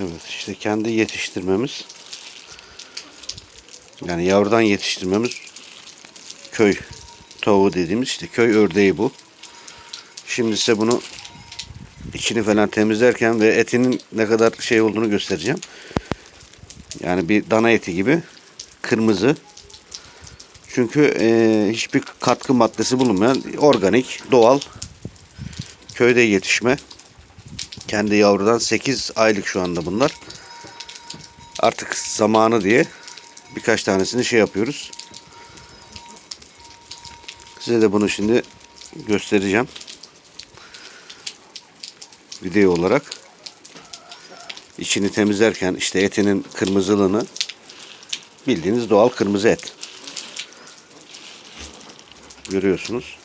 Evet işte kendi yetiştirmemiz yani yavrudan yetiştirmemiz köy tavuğu dediğimiz işte köy ördeği bu. Şimdi size bunu içini falan temizlerken ve etinin ne kadar şey olduğunu göstereceğim. Yani bir dana eti gibi kırmızı. Çünkü eee, hiçbir katkı maddesi bulunmayan organik, doğal köyde yetişme. Kendi yavrudan 8 aylık şu anda bunlar. Artık zamanı diye birkaç tanesini şey yapıyoruz. Size de bunu şimdi göstereceğim. Video olarak. İçini temizlerken işte etinin kırmızılığını bildiğiniz doğal kırmızı et. Görüyorsunuz.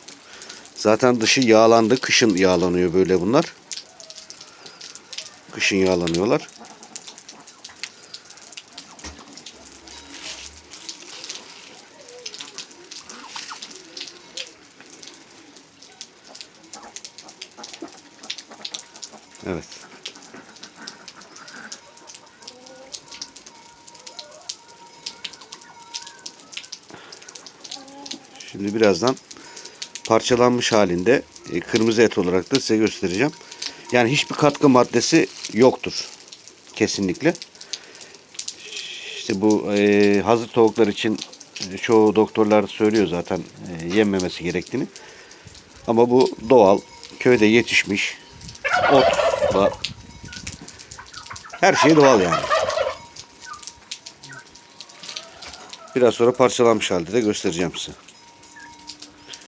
Zaten dışı yağlandı. Kışın yağlanıyor böyle bunlar. Kışın yağlanıyorlar. Evet. Şimdi birazdan parçalanmış halinde e, kırmızı et olarak da size göstereceğim. Yani hiçbir katkı maddesi yoktur. Kesinlikle. İşte bu e, hazır tavuklar için çoğu doktorlar söylüyor zaten e, yenmemesi gerektiğini. Ama bu doğal, köyde yetişmiş otla her şey doğal yani. Biraz sonra parçalanmış halde de göstereceğim size.